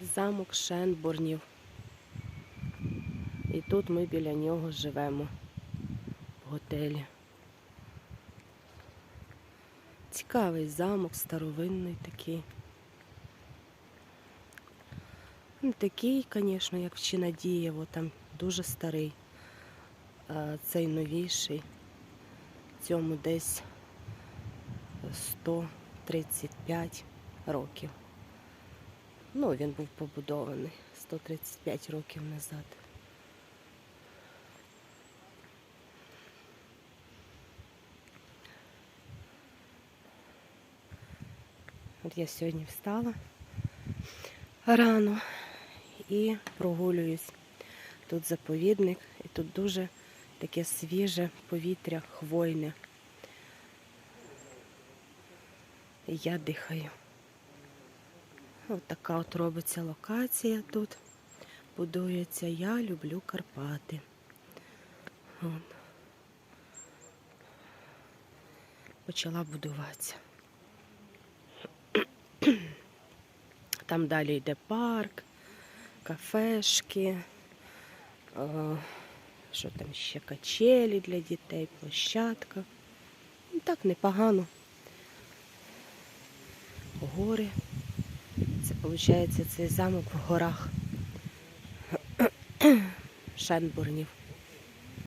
Замок Шенбурнів. І тут ми біля нього живемо в готелі. Цікавий замок, старовинний такий. Не такий, звісно, як в Чинадієво, там дуже старий. А цей новіший. Цьому десь 135 років. Ну, він був побудований 135 років назад. От я сьогодні встала рано і прогулююсь. Тут заповідник, і тут дуже таке свіже повітря, хвойне. Я дихаю. Ось така от робиться локація тут. Будується. Я люблю Карпати. От. Почала будуватися. Там далі йде парк, кафешки, е, що там ще качелі для дітей, площадка. Ну, Так непогано. Гори. Це виходить цей замок в горах Шенбурнів.